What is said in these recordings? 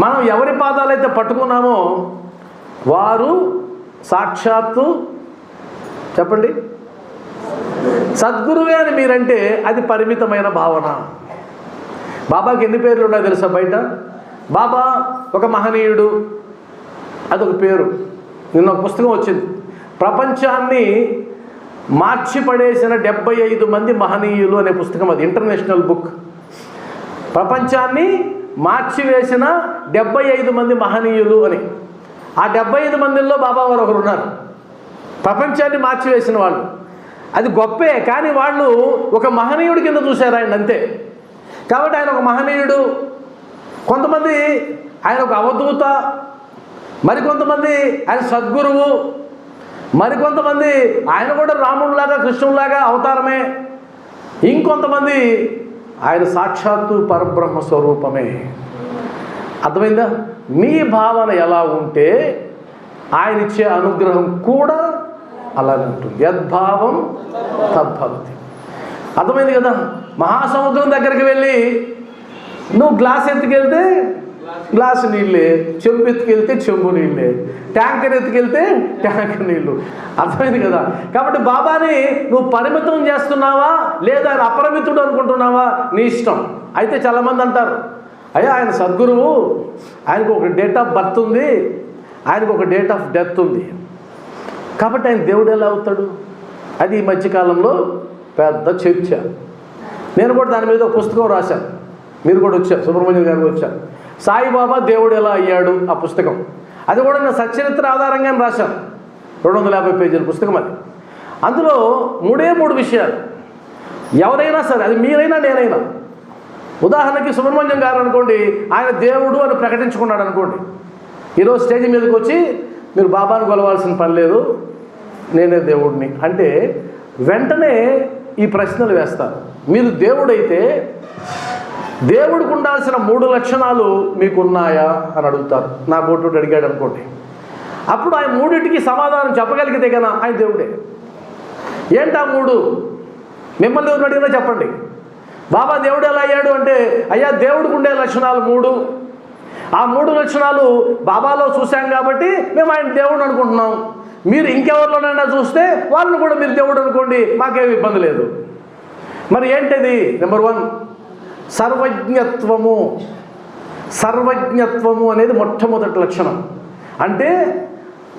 మనం ఎవరి పాదాలైతే పట్టుకున్నామో వారు సాక్షాత్తు చెప్పండి? సద్గురువే అని మీరంటే అది పరిమితమైన భావన. బాబాకి ఎన్ని పేర్లు ఉన్నాయో తెలుసా బయట? బాబా ఒక మహనీయుడు. అదొక పేరు. నిన్న ఒక పుస్తకం వచ్చింది. ప్రపంచాన్ని మార్చి పడేసిన డెబ్బై ఐదు మంది మహనీయులు అనే పుస్తకం అది. International book. ప్రపంచాన్ని మార్చివేసిన డెబ్బై ఐదు మంది మహనీయులు అని. ఆ డెబ్బై ఐదు మందిలో బాబా వారు ఒకరు ఉన్నారు. ప్రపంచాన్ని మార్చివేసిన వాళ్ళు. అది గొప్పే కానీ వాళ్ళు ఒక మహనీయుడి కింద చూశారు ఆయన అంతే. కాబట్టి ఆయన ఒక మహనీయుడు. కొంతమంది ఆయన ఒక అవధూత. మరికొంతమంది ఆయన సద్గురువు. మరికొంతమంది ఆయన కూడా రాముడిలాగా కృష్ణుడిలాగా అవతారమే. ఇంకొంతమంది ఆయన సాక్షాత్తు పరబ్రహ్మ స్వరూపమే అర్థమైందా? మీ భావన ఎలా ఉంటే ఆయన ఇచ్చే అనుగ్రహం కూడా అలానే ఉంటుంది. యద్భావం తద్భవతి. అర్థమైంది కదా? మహాసముద్రం దగ్గరికి వెళ్ళి నువ్వు గ్లాస్ ఎత్తుకెళ్తే గ్లాసు నీళ్ళే చెంబు ఎత్తుకెళ్తే చెంబు నీళ్ళే ట్యాంకర్ ఎత్తుకెళ్తే ట్యాంకర్ నీళ్ళు. అర్థమైంది కదా? కాబట్టి బాబాని నువ్వు పరిమితం చేస్తున్నావా లేదా ఆయన అపరిమితుడు అనుకుంటున్నావా? నీ ఇష్టం. అయితే చాలామంది అంటారు అయ్యా ఆయన సద్గురువు. ఆయనకు ఒక డేట్ ఆఫ్ బర్త్ ఉంది. ఆయనకు ఒక డేట్ ఆఫ్ డెత్ ఉంది. కాబట్టి ఆయన దేవుడు ఎలా అవుతాడు? అది ఈ మధ్యకాలంలో పెద్ద చర్చ. నేను కూడా దాని మీద ఒక పుస్తకం రాశాను. మీరు కూడా వచ్చారు. సుబ్రహ్మణ్యం గారు వచ్చారు. సాయిబాబా దేవుడు ఎలా అయ్యాడు? ఆ పుస్తకం. అది కూడా నేను సచరిత్ర ఆధారంగానే రాశాను. రెండు వందల యాభై పేజీల పుస్తకం అది. అందులో మూడే మూడు విషయాలు. ఎవరైనా సరే అది మీరైనా నేనైనా ఉదాహరణకి సుబ్రహ్మణ్యం గారు అనుకోండి ఆయన దేవుడు అని ప్రకటించుకున్నాడు అనుకోండి. ఈరోజు స్టేజ్ మీదకి వచ్చి మీరు బాబాను కొలవాల్సిన పని లేదు నేనే దేవుడిని. అంటే వెంటనే ఈ ప్రశ్నలు వేస్తారు. మీరు దేవుడైతే దేవుడికి ఉండాల్సిన మూడు లక్షణాలు మీకు ఉన్నాయా అని అడుగుతారు. నా బోటు అడిగాడు అనుకోండి. అప్పుడు ఆయన మూడింటికి సమాధానం చెప్పగలిగితే కదా ఆయన దేవుడే. ఏంటా మూడు? మిమ్మల్ని ఎవరు అడిగినా చెప్పండి. బాబా దేవుడు ఎలా అయ్యాడు అంటే అయ్యా దేవుడికి ఉండే లక్షణాలు మూడు. ఆ మూడు లక్షణాలు బాబాలో చూశాం కాబట్టి మేము ఆయన దేవుడు అనుకుంటున్నాం. మీరు ఇంకెవరిలోనైనా చూస్తే వాళ్ళని కూడా మీరు దేవుడు అనుకోండి మాకేం ఇబ్బంది లేదు. మరి ఏంటిది? Number one సర్వజ్ఞత్వము. సర్వజ్ఞత్వము అనేది మొట్టమొదటి లక్షణం. అంటే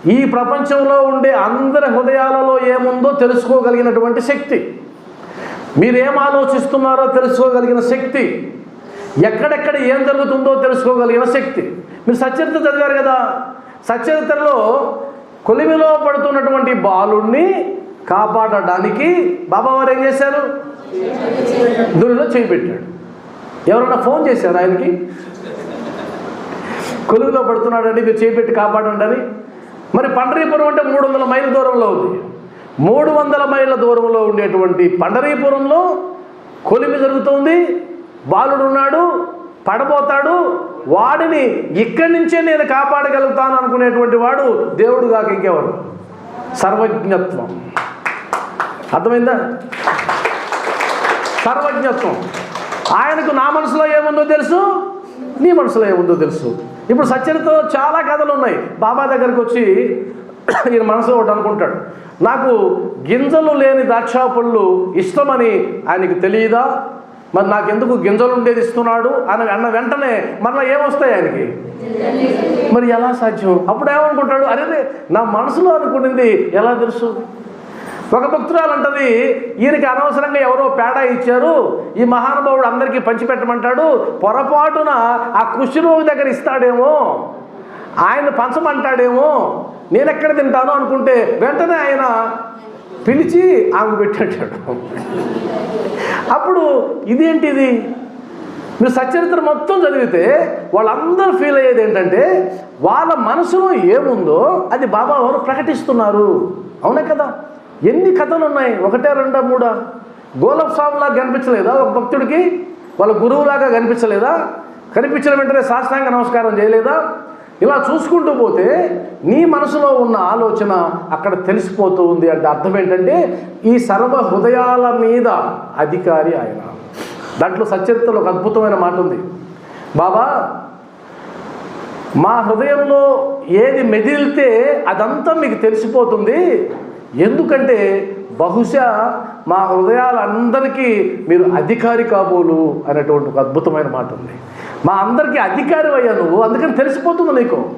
ఈ ప్రపంచంలో ఉండే అందరి హృదయాలలో ఏముందో తెలుసుకోగలిగినటువంటి శక్తి. మీరేం ఆలోచిస్తున్నారో తెలుసుకోగలిగిన శక్తి. ఎక్కడెక్కడ ఏం జరుగుతుందో తెలుసుకోగలిగిన శక్తి. మీరు సచరిత్ర చదివారు కదా. సచరిత్రలో కొలిమిలో పడుతున్నటువంటి బాలుణ్ణి కాపాడడానికి బాబావారు ఏం చేశారు? దూరిలో చేపెట్టాడు ఎవరన్నా ఫోన్ చేశారు ఆయనకి? కొలువులో పడుతున్నాడండి మీరు చేపెట్టి కాపాడండి అని. మరి పండరీపురం అంటే మూడు వందల మైలు దూరంలో ఉంది. మూడు వందల మైళ్ళ దూరంలో ఉండేటువంటి పండరీపురంలో కొలిమి జరుగుతుంది. బాలుడు ఉన్నాడు పడబోతాడు. వాడిని ఇక్కడి నుంచే నేను కాపాడగలుగుతాను అనుకునేటువంటి వాడు దేవుడు కాక ఇంకెవరు? సర్వజ్ఞత్వం. అర్థమైందా? సర్వజ్ఞత్వం. ఆయనకు నా మనసులో ఏముందో తెలుసు? నీ మనసులో ఏముందో తెలుసు. ఇప్పుడు సత్యనతో చాలా కథలు ఉన్నాయి. బాబా దగ్గరికి వచ్చి ఈయన మనసులో ఒకటి అనుకుంటాడు. నాకు గింజలు లేని ద్రాక్ష పళ్ళు ఇష్టమని ఆయనకు తెలియదా? మరి నాకెందుకు గింజలు ఉండేది ఇస్తున్నాడు? అని అన్న వెంటనే మరలా ఏమొస్తాయి ఆయనకి? మరి ఎలా సాధ్యం? అప్పుడు ఏమనుకుంటాడు? అరే నా మనసులో అనుకునింది ఎలా తెలుసు? ఒక భక్తురాలు అంటది ఈయనకి అనవసరంగా ఎవరో పేడ ఇచ్చారు ఈ మహానుభావుడు అందరికీ పంచిపెట్టమంటాడు పొరపాటున ఆ కృష్ణరోగి దగ్గర ఇస్తాడేమో ఆయన పంచమంటాడేమో నేను ఎక్కడ తింటాను అనుకుంటే వెంటనే ఆయన పిలిచి ఆమె పెట్టాడు అప్పుడు ఇదేంటిది? మీరు సచరిత్ర మొత్తం చదివితే వాళ్ళందరూ ఫీల్ అయ్యేది ఏంటంటే వాళ్ళ మనసులో ఏముందో అది బాబా వారు ప్రకటిస్తున్నారు. అవునే కదా? ఎన్ని కథలు ఉన్నాయి ఒకటే రెండా మూడా? గోలప్ స్వామిలాగా కనిపించలేదా ఒక భక్తుడికి? వాళ్ళ గురువులాగా కనిపించలేదా? కనిపించిన వెంటనే సాష్టాంగ నమస్కారం చేయలేదా? ఇలా చూసుకుంటూ పోతే నీ మనసులో ఉన్న ఆలోచన అక్కడ తెలిసిపోతూ ఉంది అంటే అర్థం ఏంటంటే ఈ సర్వ హృదయాల మీద అధికారి ఆయన. దాంట్లో సచరిత్రలో ఒక అద్భుతమైన మాట ఉంది. బాబా మా హృదయంలో ఏది మెదిలితే అదంతా మీకు తెలిసిపోతుంది. ఎందుకంటే బహుశా మా హృదయాలందరికీ మీరు అధికారి కాబోలు అనేటువంటి ఒక అద్భుతమైన మాట ఉంది. మా అందరికీ అధికారి అయ్యా నువ్వు అందుకని తెలిసిపోతుంది నీకు.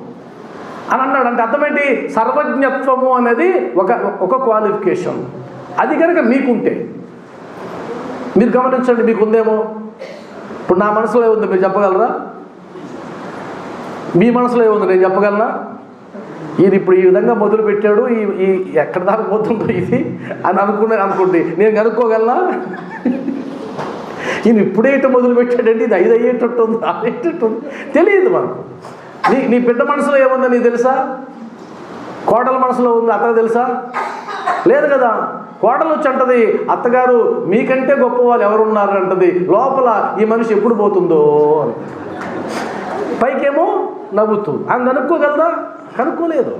అని అన్నాడు. అంటే అర్థమేంటి? సర్వజ్ఞత్వము అనేది ఒక ఒక క్వాలిఫికేషన్ అది కనుక మీకుంటే మీరు గమనించండి మీకు ఉందేమో ఇప్పుడు నా మనసులో ఏముంది? మీరు చెప్పగలరా? మీ మనసులో ఏముంది? నేను చెప్పగలనా? ఈయన ఇప్పుడు ఈ విధంగా మొదలు పెట్టాడు ఈ ఈ ఎక్కడి దాకా పోతుందో ఇది అని అనుకున్నాను అనుకోండి. నేను కనుక్కోగలనా? ఈయన ఇప్పుడే ఇటు మొదలు పెట్టాడండి ఇది ఐదు అయ్యేటట్టు ఉంది అయ్యేటట్టు ఉంది తెలియదు మనకు. నీ నీ బిడ్డ మనసులో ఏముందో నీకు తెలుసా? కోడల మనసులో ఉంది అత్తగా తెలుసా? లేదు కదా. కోడలు వచ్చి అంటది అత్తగారు మీకంటే గొప్ప వాళ్ళు ఎవరున్నారు? అంటది. లోపల ఈ మనిషి ఎప్పుడు పోతుందో అని. పైకేమో నవ్వుతూ అని కనుక్కోగలదా? కనుక్కోలేదు.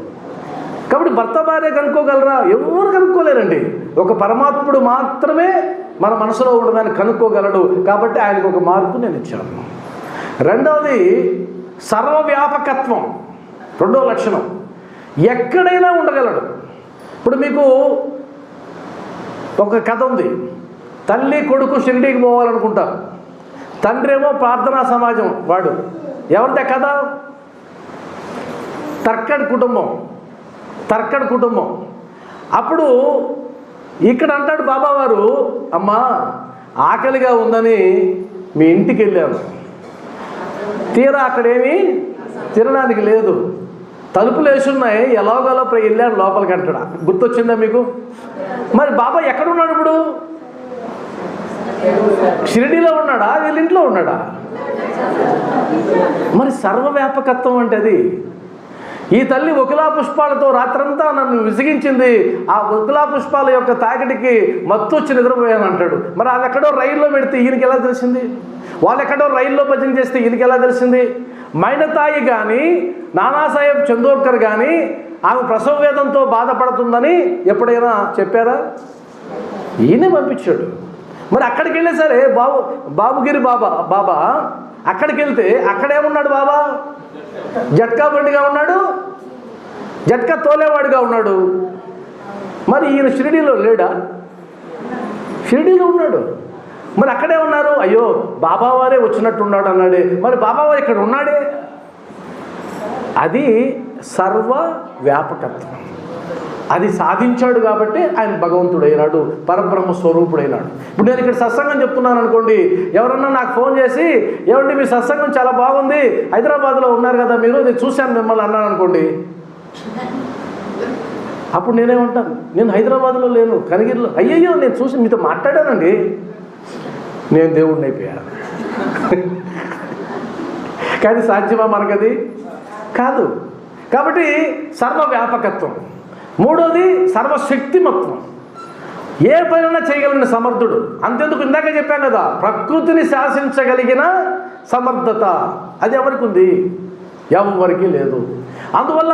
కాబట్టి భర్త భార్య కనుక్కోగలరా? ఎవరు కనుక్కోలేరండి. ఒక పరమాత్ముడు మాత్రమే మన మనసులో ఉన్నదాన్ని కనుక్కోగలడు. కాబట్టి ఆయనకు ఒక మార్పు నేను ఇచ్చాను. రెండవది సర్వవ్యాపకత్వం. రెండో లక్షణం. ఎక్కడైనా ఉండగలడు. ఇప్పుడు మీకు ఒక కథ ఉంది. తల్లి కొడుకు షిరిడీకి పోవాలనుకుంటారు. తండ్రి ఏమో ప్రార్థనా సమాజం వాడు. ఎవరిదే కథ? తర్కడ్ కుటుంబం తర్కడ్ కుటుంబం. అప్పుడు ఇక్కడ అంటాడు బాబావారు అమ్మా ఆకలిగా ఉందని మీ ఇంటికి వెళ్ళాను తీరా అక్కడేమి తినడానికి లేదు. తలుపులు వేసున్నాయి ఎలాగోలా పోయి వెళ్ళాడు లోపలికి అంటాడు. గుర్తొచ్చిందా మీకు? మరి బాబా ఎక్కడున్నాడు ఇప్పుడు? షిరిడీలో ఉన్నాడా? వీళ్ళ ఇంట్లో ఉన్నాడా? మరి సర్వవ్యాపకత్వం అంటే అది. ఈ తల్లి ఒకలా పుష్పాలతో రాత్రంతా నన్ను విసిగించింది. ఆ ఒకలా పుష్పాల యొక్క తాకిడికి మత్తు వచ్చి నిద్రపోయాను అంటాడు. మరి అది ఎక్కడో రైల్లో పెడితే ఈయనకి ఎలా తెలిసింది? వాళ్ళు ఎక్కడో రైల్లో భజన చేస్తే ఈయనకి ఎలా తెలిసింది? మైనతాయి కానీ నానాసాహెబ్ చందోర్కర్ కానీ ఆమె ప్రసవ వేదంతో బాధపడుతుందని ఎప్పుడైనా చెప్పారా? ఈయనే పంపించాడు. మరి అక్కడికి వెళ్ళే సరే బాబు బాబుగిరి బాబా బాబా అక్కడికి వెళ్తే అక్కడేమున్నాడు బాబా? జట్కా బండిగా ఉన్నాడు జట్కా తోలేవాడిగా ఉన్నాడు. మరి ఈయన షిరిడీలో లేడా? షిరిడీలో ఉన్నాడు. మరి అక్కడే ఉన్నారు. అయ్యో బాబావారే వచ్చినట్టున్నాడు అన్నాడే. మరి బాబావారు ఇక్కడ ఉన్నాడే? అది సర్వ వ్యాపకత్వం అది సాధించాడు కాబట్టి ఆయన భగవంతుడు అయినాడు పరబ్రహ్మ స్వరూపుడైనాడు. ఇప్పుడు నేను ఇక్కడ సత్సంగం చెప్తున్నాను అనుకోండి ఎవరన్నా నాకు ఫోన్ చేసి ఏమండి మీ సత్సంగం చాలా బాగుంది హైదరాబాద్లో ఉన్నారు కదా మీరు నేను చూశాను మిమ్మల్ని అన్నాను అనుకోండి. అప్పుడు నేనేమంటాను నేను హైదరాబాద్లో లేను కనిగిరిలో అయ్యయ్యో నేను చూసి మీతో మాట్లాడానండి. నేను దేవుడిని అయిపోయాను కానీ సాధ్యమా మనకది? కాదు. కాబట్టి సర్వవ్యాపకత్వం. మూడోది సర్వశక్తిమత్వం. ఏ పనైనా చేయగలిగిన సమర్థుడు? అంతెందుకు ఇందాక చెప్పాను కదా ప్రకృతిని శాసించగలిగిన సమర్థత. అది ఎవరికి ఉంది? ఎవరికి లేదు. అందువల్ల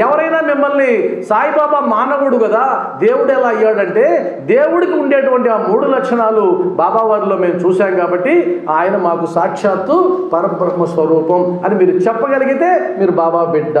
ఎవరైనా మిమ్మల్ని సాయిబాబా మానవుడు కదా దేవుడు ఎలా అయ్యాడంటే దేవుడికి ఉండేటువంటి ఆ మూడు లక్షణాలు బాబా వారిలో మేము చూసాం కాబట్టి ఆయన మాకు సాక్షాత్తు పరబ్రహ్మ స్వరూపం అని మీరు చెప్పగలిగితే మీరు బాబా బిడ్డ.